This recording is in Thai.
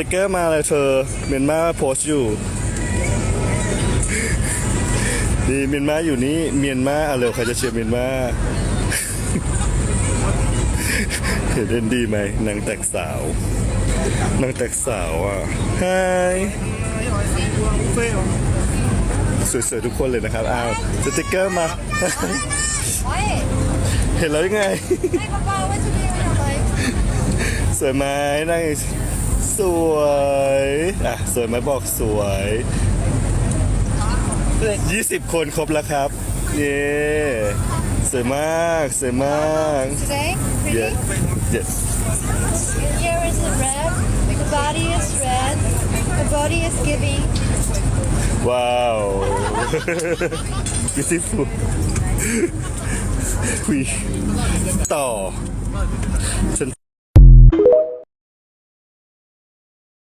ติกเกอร์มาเลยเธอเมียนมาโพสต์อยู่นี่เมียนมาอยู่นี่เมียนมาอะเร็วใครจะเชียร์เมียนมาเห็นเล่นดีไหมนางแตกสาวนางแตกสาวอะฮายสวยๆทุกคนเลยนะครับอ้าวสติกเกอร์มาเห็นแล้วยังไงสวยไหมนั่ง สวยอะสวยไหมบอกสวย 20 คนครบแล้วครับ เย้สวยมากสวยมาก Today, Yeah. pretty. Yes. Your hair is red. The body is red. The body is giving. ว้าว beautiful คุยต่อฉัน